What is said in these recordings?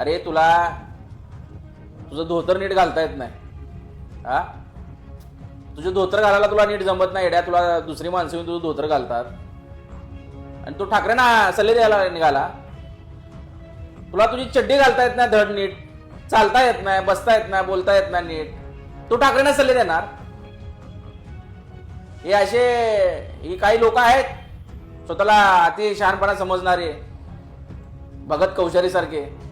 अरे तुला तुझं धोतर नीट घालता येत नाही. हा? तुझे धोतर घालायला तुला नीट जमत नाही एड्या तुला दुसरी माणसं येऊन तुझं धोतर घालतात. आणि तू ठाकरेंना सल्ले द्यायला निघाला. तुला तुझी चड्डी घालता येत नाही धड नीट. चालता येत नाही बसता येत नाही बोलता येत नाही नीट. तू ठाकरेंना सल्ले देणार. हे असे ही काही लोक आहेत स्वतःला अति शहाणपणा समजणारे भगत कौशारी सारखे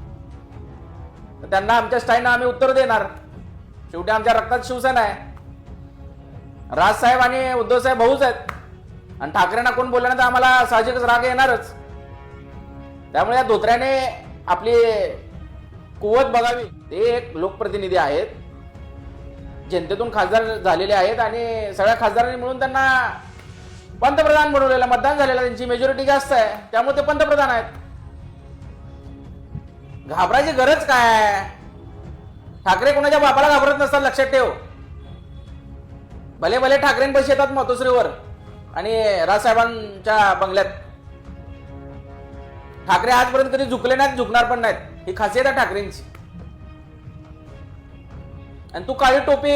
तर त्यांना आमच्या स्टाईलनं आम्ही उत्तर देणार. शेवटी आमच्या रक्तात शिवसेना आहे. राजसाहेब आणि उद्धवसाहेब भाऊच आहेत. आणि ठाकरेंना कोण बोलल्यानंतर आम्हाला साहजिकच राग येणारच. त्यामुळे या धोत्र्याने आपली कुवत बघावी. ते एक लोकप्रतिनिधी आहेत. जनतेतून खासदार झालेले आहेत आणि सगळ्या खासदारांनी मिळून त्यांना पंतप्रधान बनवलेलं मतदान झालेलं त्यांची मेजॉरिटी जास्त आहे. त्यामुळे ते पंतप्रधान आहेत. घाबरायची गरज काय? ठाकरे कोणाच्या बापाला घाबरत नसतात लक्षात ठेव. भले भले ठाकरेंपाशी येतात मातोश्रीवर आणि राजसाहेबांच्या बंगल्यात. ठाकरे आजपर्यंत कधी झुकले नाहीत झुकणार पण नाहीत. ही खासियत आहे ठाकरेंची. आणि तू काळी टोपी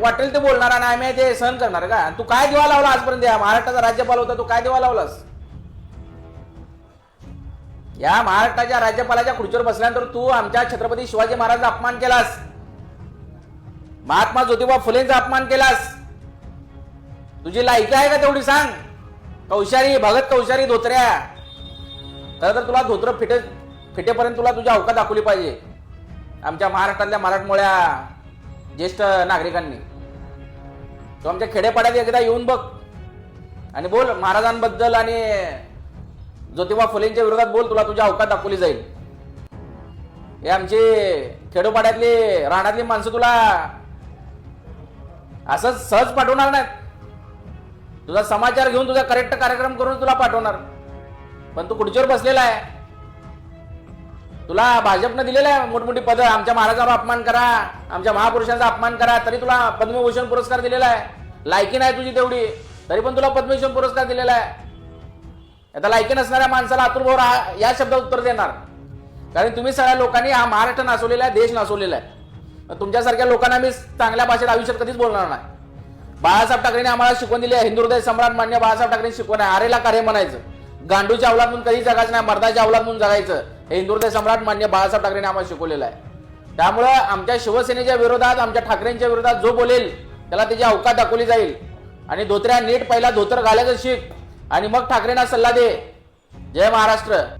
वाटेल ते बोलणार आणि आम्ही ते सहन करणार का? तू काय दिवा लावला आजपर्यंत? या महाराष्ट्राचा राज्यपाल होता तू काय दिवा लावलास? या महाराष्ट्राच्या राज्यपालाच्या खुर्चीवर बसल्यानंतर तू आमच्या छत्रपती शिवाजी महाराजांचा अपमान केलास. महात्मा ज्योतिबा फुलेंचा अपमान केलास. तुझी लायकी आहे का तेवढी सांग. कौशारी भगत कौशारी धोत्र्या. खरं तर तुला धोत्र फिटे फिटेपर्यंत तुला तुझी अवका दाखवली पाहिजे. आमच्या महाराष्ट्रातल्या मराठमोळ्या ज्येष्ठ नागरिकांनी. तू आमच्या खेडेपाड्यात एकदा येऊन बघ. आणि बोल महाराजांबद्दल आणि ज्योतिबा फुलेंच्या विरोधात बोल तुला तुझ्या अवकात दाखवली जाईल. हे आमची खेडोपाड्यातली राहण्यातली माणसं तुला असंच सहज पाठवणार नाहीत. तुझा समाचार घेऊन तुझा करेक्ट कार्यक्रम करून तुला पाठवणार. पण तू खुर्चीवर बसलेला आहे. तुला भाजपनं दिलेलं आहे मोठमोठी पदं. आमच्या महाराजांचा अपमान करा. आमच्या महापुरुषांचा अपमान करा. तरी तुला पद्मभूषण पुरस्कार दिलेला आहे. लायकी नाही तुझी तेवढी. तरी पण तुला पद्मभूषण पुरस्कार दिलेला आहे. आता लायकी नसणाऱ्या माणसाला अतुल राहा या शब्दात उत्तर देणार. कारण तुम्ही सगळ्या लोकांनी हा महाराष्ट्र नासवलेला आहे देश नासवलेला आहे. तुमच्यासारख्या लोकांना मी चांगल्या भाषेत आयुष्यात कधीच बोलणार नाही. बाळासाहेब ठाकरेंनी आम्हाला शिकवण दिली आहे हिंदू हृदय सम्राट मान्य बाळासाहेब ठाकरेंनी शिकवण आहे. आरेला कार्य म्हणायचं. गांडूच्या अवलाद म्हणून कधी जगायचं नाही मर्दाच्या अवलाद म्हणून जगायचं. हे हिंदू हृदय सम्राट मान्य बाळासाहेब ठाकरेंनी आम्हाला शिकवलेलं आहे. त्यामुळं आमच्या शिवसेनेच्या विरोधात आमच्या ठाकरेंच्या विरोधात जो बोलेल त्याला त्याची अवकात दाखवली जाईल. आणि धोत्र्या नीट पहिला धोतर घालायचं शिक आणि मग ठाकरेंना सल्ला दे. जय महाराष्ट्र.